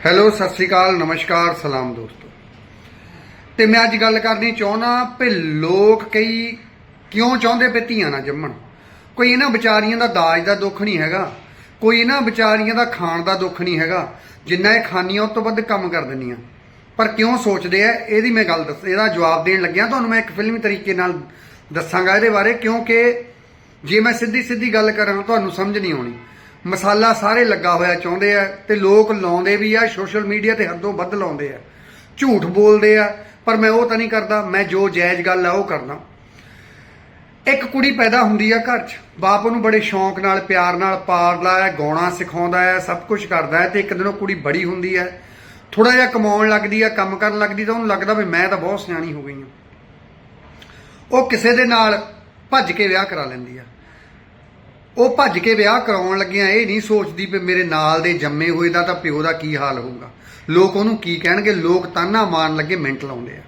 Hello, Sat Sri ਅਕਾਲ, ਨਮਸਕਾਰ, ਸਲਾਮ ਦੋਸਤੋ। ਤੇ ਮੈਂ ਅੱਜ ਗੱਲ ਕਰਨੀ ਚਾਹੁੰਦਾ ਵੀ ਲੋਕ ਕਈ ਕਿਉਂ ਚਾਹੁੰਦੇ ਪਏ ਧੀਆਂ ਨਾ ਜੰਮਣ? ਕੋਈ ਇਹਨਾਂ ਵਿਚਾਰੀਆਂ ਦਾ ਦਾਜ ਦਾ ਦੁੱਖ ਨਹੀਂ ਹੈਗਾ, ਕੋਈ ਇਹਨਾਂ ਵਿਚਾਰੀਆਂ ਦਾ ਖਾਣ ਦਾ ਦੁੱਖ ਨਹੀਂ ਹੈਗਾ, ਜਿੰਨਾ ਇਹ ਖਾਨੀਆਂ ਉਸ ਤੋਂ ਵੱਧ ਕੰਮ ਕਰ ਦਿੰਦੀਆਂ। ਪਰ ਕਿਉਂ ਸੋਚਦੇ ਆ? ਇਹਦੀ ਮੈਂ ਗੱਲ ਦੱਸ, ਇਹਦਾ ਜਵਾਬ ਦੇਣ ਲੱਗਿਆ, ਤੁਹਾਨੂੰ ਮੈਂ ਇੱਕ ਫਿਲਮੀ ਤਰੀਕੇ ਨਾਲ ਦੱਸਾਂਗਾ ਇਹਦੇ ਬਾਰੇ, ਕਿਉਂਕਿ ਜੇ ਮੈਂ ਸਿੱਧੀ ਸਿੱਧੀ ਗੱਲ ਕਰਾਂ, ਤੁਹਾਨੂੰ ਸਮਝ ਨਹੀਂ ਆਉਣੀ। ਮਸਾਲਾ ਸਾਰੇ ਲੱਗਾ ਹੋਇਆ ਚਾਹੁੰਦੇ ਆ ਤੇ ਲੋਕ ਲਾਉਂਦੇ ਵੀ ਆ ਸੋਸ਼ਲ ਮੀਡੀਆ ਤੇ ਹੱਦੋਂ ਵੱਧ ਲਾਉਂਦੇ ਆ। ਝੂਠ ਬੋਲਦੇ ਆ, ਪਰ ਮੈਂ ਉਹ ਤਾਂ ਨਹੀਂ ਕਰਦਾ, ਮੈਂ ਜੋ ਜਾਇਜ਼ ਗੱਲ ਆ ਉਹ ਕਰਦਾ। ਇੱਕ ਕੁੜੀ ਪੈਦਾ ਹੁੰਦੀ ਆ ਘਰ 'ਚ। ਬਾਪ ਉਹਨੂੰ ਬੜੇ ਸ਼ੌਂਕ ਨਾਲ, ਪਿਆਰ ਨਾਲ ਪਾਲਦਾ ਹੈ, ਗਾਉਣਾ ਸਿਖਾਉਂਦਾ ਹੈ, ਸਭ ਕੁਝ ਕਰਦਾ ਹੈ ਤੇ ਇੱਕ ਦਿਨ ਉਹ ਕੁੜੀ ਬੜੀ ਹੁੰਦੀ ਹੈ। ਥੋੜਾ ਜਿਹਾ ਕਮਾਉਣ ਲੱਗਦੀ ਆ, ਕੰਮ ਕਰਨ ਲੱਗਦੀ ਤਾਂ ਉਹਨੂੰ ਲੱਗਦਾ ਵੀ ਮੈਂ ਤਾਂ ਬਹੁਤ ਸਿਆਣੀ ਹੋ ਗਈ ਹਾਂ। ਉਹ ਕਿਸੇ ਦੇ ਨਾਲ ਭੱਜ ਕੇ ਵਿਆਹ ਕਰਾ ਲੈਂਦੀ ਆ। ਉਹ ਭੱਜ ਕੇ ਵਿਆਹ ਕਰਾਉਣ ਲੱਗਿਆ ਇਹ ਨਹੀਂ ਸੋਚਦੀ ਵੀ ਮੇਰੇ ਨਾਲ ਦੇ ਜੰਮੇ ਹੋਏ ਦਾ ਤਾਂ ਪਿਓ ਦਾ ਕੀ ਹਾਲ ਹੋਊਗਾ। ਲੋਕ ਉਹਨੂੰ ਕੀ ਕਹਿਣਗੇ? ਲੋਕ ਤਾਨਾ ਮਾਰਨ ਲੱਗੇ ਮਿੰਟ ਲਾਉਂਦੇ ਆ।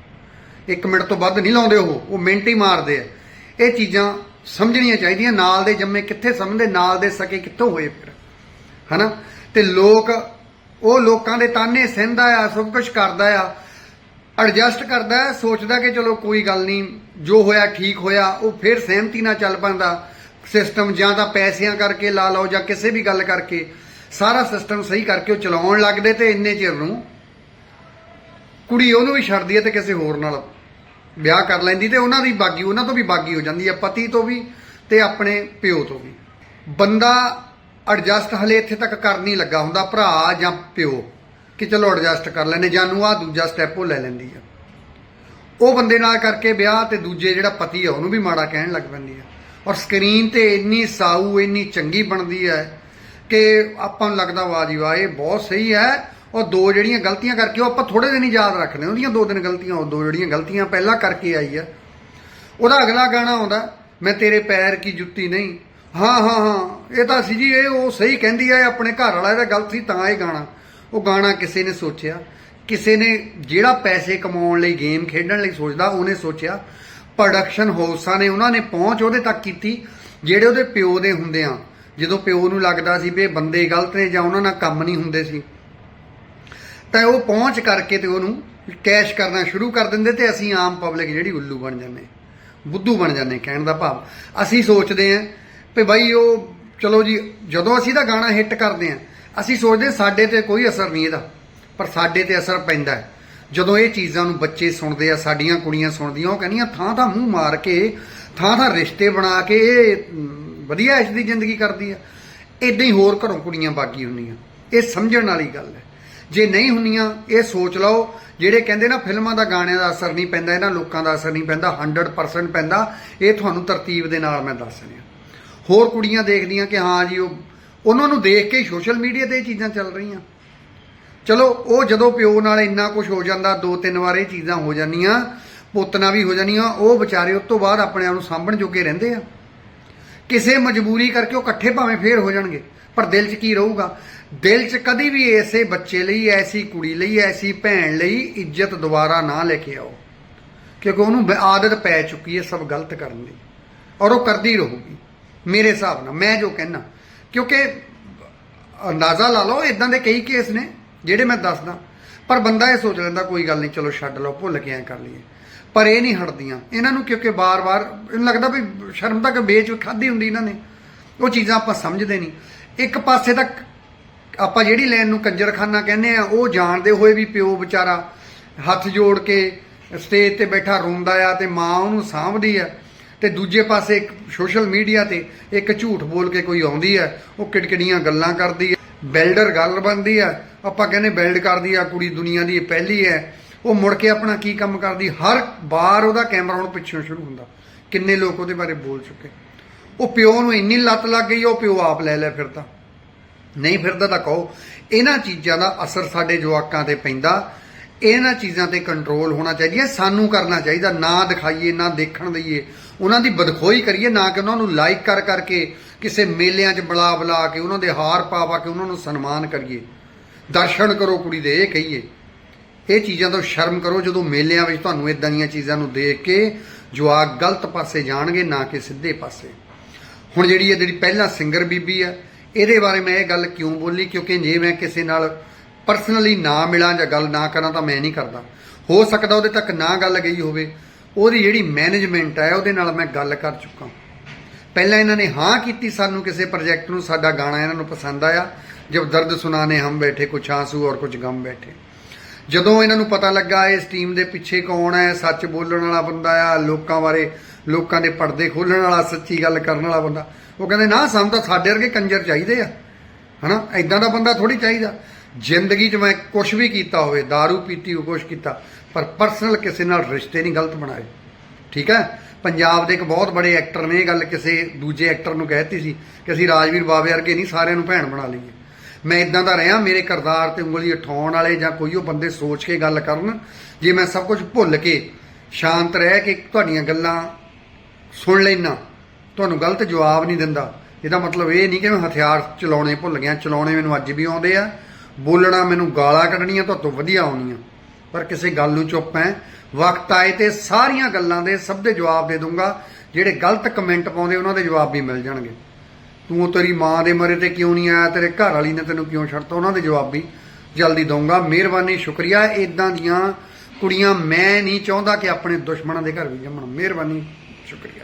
ਇੱਕ ਮਿੰਟ ਤੋਂ ਵੱਧ ਨਹੀਂ ਲਾਉਂਦੇ ਉਹ। ਉਹ ਮਿੰਟ ਹੀ ਮਾਰਦੇ ਆ। ਇਹ ਚੀਜ਼ਾਂ ਸਮਝਣੀਆਂ ਚਾਹੀਦੀਆਂ। ਨਾਲ ਦੇ ਜੰਮੇ ਕਿੱਥੇ ਸਮਝਦੇ? ਨਾਲ ਦੇ ਸਕੇ ਕਿੱਥੋਂ ਹੋਏ ਫਿਰ? ਹਨਾ? ਤੇ ਲੋਕ, ਉਹ ਲੋਕਾਂ ਦੇ ਤਾਨੇ ਸਹਿੰਦਾ ਆ, ਸਭ ਕੁਝ ਕਰਦਾ ਆ ਐਡਜਸਟ ਕਰਦਾ ਸੋਚਦਾ ਕਿ ਚਲੋ ਕੋਈ ਗੱਲ ਨਹੀਂ, ਜੋ ਹੋਇਆ ਠੀਕ ਹੋਇਆ, ਉਹ ਫਿਰ ਸਹਿਮਤੀ ਨਾਲ ਚੱਲ ਪੈਂਦਾ। ਸਿਸਟਮ ਜਾਂ ਤਾਂ ਪੈਸਿਆਂ ਕਰਕੇ ਲਾ ਲਓ ਜਾਂ ਕਿਸੇ ਵੀ ਗੱਲ ਕਰਕੇ, ਸਾਰਾ ਸਿਸਟਮ ਸਹੀ ਕਰਕੇ ਉਹ ਚਲਾਉਣ ਲੱਗਦੇ ਤੇ ਇੰਨੇ ਚਿਰ ਨੂੰ ਕੁੜੀ ਉਹਨੂੰ ਵੀ ਛੱਡਦੀ ਹੈ ਤੇ ਕਿਸੇ ਹੋਰ ਨਾਲ ਵਿਆਹ ਕਰ ਲੈਂਦੀ ਤੇ ਉਹਨਾਂ ਦੀ ਬਾਗੀ, ਉਹਨਾਂ ਤੋਂ ਵੀ ਬਾਗੀ ਹੋ ਜਾਂਦੀ ਹੈ, ਪਤੀ ਤੋਂ ਵੀ ਤੇ ਆਪਣੇ ਪਿਓ ਤੋਂ ਵੀ। ਬੰਦਾ ਐਡਜਸਟ ਹਲੇ ਇੱਥੇ ਤੱਕ ਕਰ ਨਹੀਂ ਲੱਗਾ ਹੁੰਦਾ, ਭਰਾ ਜਾਂ ਪਿਓ, ਕਿ ਚਲੋ ਐਡਜਸਟ ਕਰ ਲੈਨੇ ਜਾਨੂੰ ਆ ਦੂਜਾ ਸਟੈਪ ਉਹ ਲੈ ਲੈਂਦੀ ਆ ਉਹ ਬੰਦੇ ਨਾਲ ਕਰਕੇ ਵਿਆਹ ਤੇ ਦੂਜੇ ਜਿਹੜਾ ਪਤੀ ਆ, ਉਹਨੂੰ ਵੀ ਮਾੜਾ ਕਹਿਣ ਲੱਗ ਪੈਂਦੀ ਆ ਔਰ ਸਕਰੀਨ ਤੇ ਇੰਨੀ ਸਾਊ, ਇੰਨੀ ਚੰਗੀ ਬਣਦੀ ਹੈ ਕਿ ਆਪਾਂ ਨੂੰ ਲੱਗਦਾ, ਵਾਹ ਜੀ ਵਾਹ, ਇਹ ਬਹੁਤ ਸਹੀ ਹੈ। ਔਰ ਦੋ ਜਿਹੜੀਆਂ ਗਲਤੀਆਂ ਕਰਕੇ, ਉਹ ਆਪਾਂ ਥੋੜੇ ਦਿਨ ਹੀ ਯਾਦ ਰੱਖਦੇ ਉਹਦੀਆਂ ਦੋ ਦਿਨ ਗਲਤੀਆਂ, ਉਹ ਦੋ ਜਿਹੜੀਆਂ ਗਲਤੀਆਂ ਪਹਿਲਾਂ ਕਰਕੇ ਆਈ ਆ। ਉਹਦਾ ਅਗਲਾ ਗਾਣਾ ਆਉਂਦਾ, ਮੈਂ ਤੇਰੇ ਪੈਰ ਕੀ ਜੁੱਤੀ ਨਹੀਂ। ਹਾਂ ਹਾਂ ਹਾਂ, ਇਹ ਤਾਂ ਸੀ ਜੀ, ਇਹ ਉਹ ਸਹੀ ਕਹਿੰਦੀ ਆ, ਇਹ ਆਪਣੇ ਘਰ ਵਾਲਾ, ਇਹਦਾ ਗਲਤ ਸੀ, ਤਾਂ ਇਹ ਗਾਣਾ। ਉਹ ਗਾਣਾ ਕਿਸੇ ਨੇ ਸੋਚਿਆ। ਕਿਸੇ ਨੇ ਜਿਹੜਾ ਪੈਸੇ ਕਮਾਉਣ ਲਈ, ਗੇਮ ਖੇਡਣ ਲਈ ਸੋਚਦਾ, ਉਹਨੇ ਸੋਚਿਆ। ਪ੍ਰੋਡਕਸ਼ਨ ਹਾਊਸਾਂ ਨੇ, ਉਹਨਾਂ ਨੇ ਪਹੁੰਚ ਉਹਦੇ ਤੱਕ ਕੀਤੀ, ਜਿਹੜੇ ਉਹਦੇ ਪਿਓ ਦੇ ਹੁੰਦੇ ਆ। ਜਦੋਂ ਪਿਓ ਨੂੰ ਲੱਗਦਾ ਸੀ ਵੀ ਇਹ ਬੰਦੇ ਗਲਤ ਨੇ ਜਾਂ ਉਹਨਾਂ ਨਾਲ ਕੰਮ ਨਹੀਂ ਹੁੰਦੇ ਸੀ, ਤਾਂ ਉਹ ਪਹੁੰਚ ਕਰਕੇ ਤੇ ਉਹਨੂੰ ਕੈਸ਼ ਕਰਨਾ ਸ਼ੁਰੂ ਕਰ ਦਿੰਦੇ ਤੇ ਅਸੀਂ ਆਮ ਪਬਲਿਕ ਜਿਹੜੀ ਉੱਲੂ ਬਣ ਜਾਂਦੇ, ਬੁੱਧੂ ਬਣ ਜਾਂਦੇ ਕਹਿਣ ਦਾ ਭਾਵ। ਅਸੀਂ ਸੋਚਦੇ ਆਂ ਵੀ ਬਾਈ ਉਹ, ਚਲੋ ਜੀ, ਜਦੋਂ ਅਸੀਂ ਤਾਂ ਗਾਣਾ ਹਿੱਟ ਕਰਦੇ ਆਂ, ਅਸੀਂ ਸੋਚਦੇ ਸਾਡੇ ਤੇ ਕੋਈ ਅਸਰ ਨਹੀਂ ਇਹਦਾ, ਪਰ ਸਾਡੇ ਤੇ ਅਸਰ ਪੈਂਦਾ ਹੈ। ਜਦੋਂ ਇਹ ਚੀਜ਼ਾਂ ਨੂੰ ਬੱਚੇ ਸੁਣਦੇ ਆ, ਸਾਡੀਆਂ ਕੁੜੀਆਂ ਸੁਣਦੀਆਂ, ਉਹ ਕਹਿੰਦੀਆਂ, ਥਾਂ ਥਾਂ ਮੂੰਹ ਮਾਰ ਕੇ, ਥਾਂ ਥਾਂ ਰਿਸ਼ਤੇ ਬਣਾ ਕੇ, ਇਹ ਵਧੀਆ ਇਸ ਦੀ ਜ਼ਿੰਦਗੀ ਕਰਦੀ ਆ। ਇਦਾਂ ਹੀ ਹੋਰ ਘਰੋਂ ਕੁੜੀਆਂ ਬਾਕੀ ਹੁੰਦੀਆਂ। ਇਹ ਸਮਝਣ ਵਾਲੀ ਗੱਲ ਹੈ। ਜੇ ਨਹੀਂ ਹੁੰਦੀਆਂ, ਇਹ ਸੋਚ ਲਓ, ਜਿਹੜੇ ਕਹਿੰਦੇ ਨਾ, ਫਿਲਮਾਂ ਦਾ ਗਾਣਿਆਂ ਦਾ ਅਸਰ ਨਹੀਂ ਪੈਂਦਾ, ਇਹਨਾਂ ਲੋਕਾਂ ਦਾ ਅਸਰ ਨਹੀਂ ਪੈਂਦਾ 100% ਪੈਂਦਾ, ਇਹ ਤੁਹਾਨੂੰ ਤਰਤੀਬ ਦੇ ਨਾਲ ਮੈਂ ਦੱਸ ਰਿਹਾ। ਹੋਰ ਕੁੜੀਆਂ ਦੇਖਦੀਆਂ ਕਿ ਹਾਂ ਜੀ, ਉਹ, ਉਹਨਾਂ ਨੂੰ ਦੇਖ ਕੇ ਸੋਸ਼ਲ ਮੀਡੀਆ ਤੇ ਇਹ ਚੀਜ਼ਾਂ ਚੱਲ ਰਹੀਆਂ। ਚਲੋ, ਉਹ ਜਦੋਂ ਪਿਓ ਨਾਲ ਇੰਨਾ ਕੁਝ ਹੋ ਜਾਂਦਾ, ਦੋ ਤਿੰਨ ਵਾਰ ਇਹ ਚੀਜ਼ਾਂ ਹੋ ਜਾਂਦੀਆਂ ਪੁੱਤਨਾ ਵੀ ਹੋ ਜਾਂਦੀਆਂ, ਉਹ ਵਿਚਾਰੇ ਉਸ ਤੋਂ ਬਾਅਦ ਆਪਣੇ ਆਪ ਨੂੰ ਸਾਂਭਣ ਜੋਗੇ ਰਹਿੰਦੇ ਆ। ਕਿਸੇ ਮਜਬੂਰੀ ਕਰਕੇ ਉਹ ਇਕੱਠੇ ਭਾਵੇਂ ਫੇਰ ਹੋ ਜਾਣਗੇ, ਪਰ ਦਿਲ 'ਚ ਕੀ ਰਹੂਗਾ? ਦਿਲ 'ਚ ਕਦੀ ਵੀ ਐਸੇ ਬੱਚੇ ਲਈ, ਐਸੀ ਕੁੜੀ ਲਈ, ਐਸੀ ਭੈਣ ਲਈ ਇੱਜ਼ਤ ਦੁਬਾਰਾ ਨਾ ਲੈ ਕੇ ਆਓ, ਕਿਉਂਕਿ ਉਹਨੂੰ ਆਦਤ ਪੈ ਚੁੱਕੀ ਹੈ ਸਭ ਗਲਤ ਕਰਨ ਦੀ, ਔਰ ਉਹ ਕਰਦੀ ਰਹੂਗੀ। ਮੇਰੇ ਹਿਸਾਬ ਨਾਲ, ਮੈਂ ਜੋ ਕਹਿਣਾ ਕਿਉਂਕਿ ਅੰਦਾਜ਼ਾ ਲਾ ਲਓ ਇਦਾਂ ਦੇ ਕਈ ਕੇਸ ਨੇ ਜਿਹੜੇ ਮੈਂ ਦੱਸਦਾ, ਪਰ ਬੰਦਾ ਇਹ ਸੋਚ ਲੈਂਦਾ, ਕੋਈ ਗੱਲ ਨਹੀਂ, ਚਲੋ ਛੱਡ ਲਓ, ਭੁੱਲ ਕੇ ਐ ਕਰ ਲਈਏ। ਪਰ ਇਹ ਨਹੀਂ ਹਟਦੀਆਂ। ਇਹਨਾਂ ਨੂੰ ਕਿਉਂਕਿ ਬਾਰ-ਬਾਰ ਇਹਨੂੰ ਲੱਗਦਾ ਵੀ ਸ਼ਰਮ ਤੱਕ ਵੇਚ ਖਾਦੀ ਹੁੰਦੀ ਇਹਨਾਂ ਨੇ। ਉਹ ਚੀਜ਼ਾਂ ਆਪਾਂ ਸਮਝਦੇ ਨਹੀਂ। ਇੱਕ ਪਾਸੇ ਤੱਕ ਆਪਾਂ ਜਿਹੜੀ ਲੈਣ ਨੂੰ ਕੰਜਰਖਾਨਾ ਕਹਿੰਦੇ ਆ, ਉਹ ਜਾਣਦੇ ਹੋਏ ਵੀ ਪਿਓ ਵਿਚਾਰਾ ਹੱਥ ਜੋੜ ਕੇ ਸਟੇਜ ਤੇ ਬੈਠਾ, ਰੋਂਦਾ ਆ ਤੇ ਮਾਂ ਉਹਨੂੰ ਸਾਂਭਦੀ ਆ। ਤੇ ਦੂਜੇ ਪਾਸੇ ਇੱਕ ਸੋਸ਼ਲ ਮੀਡੀਆ ਤੇ ਇੱਕ ਝੂਠ ਬੋਲ ਕੇ ਕੋਈ ਆਉਂਦੀ ਹੈ ਉਹ ਕਿਟਕਿੜੀਆਂ ਗੱਲਾਂ ਕਰਦੀ ਹੈ ਬਿਲਡਰ ਗੱਲ ਬਣਦੀ ਆ। ਆਪਾਂ ਕਹਿੰਦੇ ਬਿਲਡ ਕਰਦੀ ਆ ਕੁੜੀ ਦੁਨੀਆ ਦੀ ਪਹਿਲੀ ਹੈ। ਉਹ ਮੁੜ ਕੇ ਆਪਣਾ ਕੀ ਕੰਮ ਕਰਦੀ? ਹਰ ਵਾਰ ਉਹਦਾ ਕੈਮਰਾ ਹੁਣ ਪਿੱਛੋਂ ਸ਼ੁਰੂ ਹੁੰਦਾ। ਕਿੰਨੇ ਲੋਕ ਉਹਦੇ ਬਾਰੇ ਬੋਲ ਚੁੱਕੇ। ਉਹ ਪਿਓ ਨੂੰ ਇੰਨੀ ਲੱਤ ਲੱਗ ਗਈ, ਉਹ ਪਿਓ ਆਪ ਲੈ ਲੈ ਫਿਰਦਾ। ਨਹੀਂ ਫਿਰਦਾ ਤਾਂ ਕਹੋ, ਇਹਨਾਂ ਚੀਜ਼ਾਂ ਦਾ ਅਸਰ ਸਾਡੇ ਜਵਾਕਾਂ ਤੇ ਪੈਂਦਾ। ਇਹਨਾਂ ਚੀਜ਼ਾਂ ਤੇ ਕੰਟਰੋਲ ਹੋਣਾ ਚਾਹੀਦਾ, ਸਾਨੂੰ ਕਰਨਾ ਚਾਹੀਦਾ। ਨਾ ਦਿਖਾਈਏ, ਨਾ ਦੇਖਣ ਦਈਏ। ਉਹਨਾਂ ਦੀ ਬਦਖੋਈ ਕਰੀਏ, ਨਾ ਕਿ ਉਹਨਾਂ ਨੂੰ ਲਾਈਕ ਕਰ ਕਰਕੇ ਕਿਸੇ ਮੇਲਿਆਂ 'ਚ ਬੁਲਾ ਬੁਲਾ ਕੇ ਉਹਨਾਂ ਦੇ ਹਾਰ ਪਾ ਪਾ ਕੇ ਉਹਨਾਂ ਨੂੰ ਸਨਮਾਨ ਕਰੀਏ। ਦਰਸ਼ਨ ਕਰੋ ਕੁੜੀ ਦੇ, ਇਹ ਕਹੀਏ। ਇਹ ਚੀਜ਼ਾਂ ਤੋਂ ਸ਼ਰਮ ਕਰੋ ਜਦੋਂ ਮੇਲਿਆਂ ਵਿੱਚ ਤੁਹਾਨੂੰ ਇਦਾਂ ਦੀਆਂ ਚੀਜ਼ਾਂ ਨੂੰ ਦੇਖ ਕੇ ਜਵਾਕ ਗਲਤ ਪਾਸੇ ਜਾਣਗੇ, ਨਾ ਕਿ ਸਿੱਧੇ ਪਾਸੇ। ਹੁਣ ਜਿਹੜੀ ਇਹ ਜਿਹੜੀ ਪਹਿਲਾ ਸਿੰਗਰ ਬੀਬੀ ਆ, ਇਹਦੇ ਬਾਰੇ ਮੈਂ ਇਹ ਗੱਲ ਕਿਉਂ ਬੋਲੀ? ਕਿਉਂਕਿ ਜੇ ਮੈਂ ਕਿਸੇ ਨਾਲ ਪਰਸਨਲੀ ਨਾ ਮਿਲਾਂ ਜਾਂ ਗੱਲ ਨਾ ਕਰਾਂ ਤਾਂ ਮੈਂ ਨਹੀਂ ਕਰਦਾ। ਹੋ ਸਕਦਾ ਉਹਦੇ ਤੱਕ ਨਾ ਗੱਲ ਗਈ ਹੋਵੇ। ਉਹਦੀ ਜਿਹੜੀ ਮੈਨੇਜਮੈਂਟ ਹੈ ਉਹਦੇ ਨਾਲ ਮੈਂ ਗੱਲ ਕਰ ਚੁੱਕਾ। ਪਹਿਲਾਂ ਇਹਨਾਂ ਨੇ ਹਾਂ ਕੀਤੀ ਸਾਨੂੰ ਕਿਸੇ ਪ੍ਰੋਜੈਕਟ ਨੂੰ, ਸਾਡਾ ਗਾਣਾ ਇਹਨਾਂ ਨੂੰ ਪਸੰਦ ਆਇਆ। ਜਬ ਦਰਦ ਸੁਨਾਨੇ ਹਮ ਬੈਠੇ, ਕੁਛ ਆਂਸੂ ਔਰ ਕੁਛ ਗਮ ਬੈਠੇ। ਜਦੋਂ ਇਹਨਾਂ ਨੂੰ ਪਤਾ ਲੱਗਾ ਇਸ ਟੀਮ ਦੇ ਪਿੱਛੇ ਕੌਣ ਹੈ, ਸੱਚ ਬੋਲਣ ਵਾਲਾ ਬੰਦਾ ਆ, ਲੋਕਾਂ ਬਾਰੇ, ਲੋਕਾਂ ਦੇ ਪਰਦੇ ਖੋਲਣ ਵਾਲਾ, ਸੱਚੀ ਗੱਲ ਕਰਨ ਵਾਲਾ ਬੰਦਾ, ਉਹ ਕਹਿੰਦੇ, ਨਾ, ਸਾਨੂੰ ਤਾਂ ਸਾਡੇ ਵਰਗੇ ਕੰਜਰ ਚਾਹੀਦੇ ਆ। ਹਨਾ? ਐਦਾਂ ਦਾ ਬੰਦਾ ਥੋੜੀ ਚਾਹੀਦਾ। ਜ਼ਿੰਦਗੀ 'ਚ ਮੈਂ ਕੁਝ ਵੀ ਕੀਤਾ ਹੋਵੇ, दारू ਪੀਤੀ ਹੋ ਕੁਝ ਕੀਤਾ, ਪਰ ਪਰਸਨਲ ਕਿਸੇ ਨਾਲ ਰਿਸ਼ਤੇ ਨਹੀਂ, ਗਲਤ ਬਣਾਏ। ਠੀਕ ਹੈ? ਪੰਜਾਬ ਦੇ ਇੱਕ ਬਹੁਤ ਬੜੇ ਐਕਟਰ ਨੇ, ਇਹ ਗੱਲ ਕਿਸੇ ਦੂਜੇ ਐਕਟਰ ਨੂੰ ਕਹਿਤੀ ਸੀ ਕਿ ਅਸੀਂ ਰਾਜਵੀਰ ਬਾਵੇ ਵਰਗੇ ਨਹੀਂ, ਸਾਰਿਆਂ ਨੂੰ ਭੈਣ ਬਣਾ ਲਈਏ। ਮੈਂ ਇਦਾਂ ਦਾ ਰਿਹਾ, ਮੇਰੇ ਕਰਦਾਰ ਤੇ ਉਂਗਲੀ ਉਠਾਉਣ ਵਾਲੇ ਜਾਂ ਕੋਈ ਉਹ ਬੰਦੇ ਸੋਚ ਕੇ ਗੱਲ ਕਰਨ, ਜੇ ਮੈਂ ਸਭ ਕੁਝ ਭੁੱਲ ਕੇ ਸ਼ਾਂਤ ਰਹਿ ਕੇ ਤੁਹਾਡੀਆਂ ਗੱਲਾਂ ਸੁਣ ਲੈਣਾ ਤੁਹਾਨੂੰ ਗਲਤ ਜਵਾਬ ਨਹੀਂ ਦਿੰਦਾ। ਇਹਦਾ ਮਤਲਬ ਇਹ ਨਹੀਂ ਕਿ ਮੈਂ ਹਥਿਆਰ ਚਲਾਉਣੇ ਭੁੱਲ ਗਿਆ, ਚਲਾਉਣੇ ਮੈਨੂੰ ਅੱਜ ਵੀ ਆਉਂਦੇ ਆ, ਬੋਲਣਾ ਮੈਨੂੰ ਗਾਲਾਂ ਕੱਢਣੀਆਂ ਤੋਂ ਵਧੀਆ ਆਉਣੀਆਂ। ਪਰ ਕਿਸੇ ਗੱਲ ਨੂੰ ਚੁੱਪ ਐ ਵਕਤ ਆਏ ਤੇ ਸਾਰੀਆਂ ਗੱਲਾਂ ਦੇ ਸਭ ਦੇ ਜਵਾਬ ਦੇ ਦੂੰਗਾ ਜਿਹੜੇ ਗਲਤ ਕਮੈਂਟ ਪਾਉਂਦੇ, ਉਹਨਾਂ ਦੇ ਜਵਾਬ ਵੀ ਮਿਲ ਜਾਣਗੇ। ਤੂੰ ਤੇਰੀ ਮਾਂ ਦੇ ਮਰੇ ਤੇ ਕਿਉਂ ਨਹੀਂ ਆਇਆ? ਤੇਰੇ ਘਰ ਵਾਲੀ ਨੇ ਤੈਨੂੰ ਕਿਉਂ ਛੱਡਤਾ? ਉਹਨਾਂ ਦੇ ਜਵਾਬ ਵੀ ਜਲਦੀ ਦਊਂਗਾ। ਮਿਹਰਬਾਨੀ, ਸ਼ੁਕਰੀਆ। ਇਦਾਂ ਦੀਆਂ ਕੁੜੀਆਂ ਮੈਂ ਨਹੀਂ ਚਾਹੁੰਦਾ ਕਿ ਆਪਣੇ ਦੁਸ਼ਮਣਾਂ ਦੇ ਘਰ ਵੀ ਜੰਮਣ। ਮਿਹਰਬਾਨੀ, ਸ਼ੁਕਰੀਆ।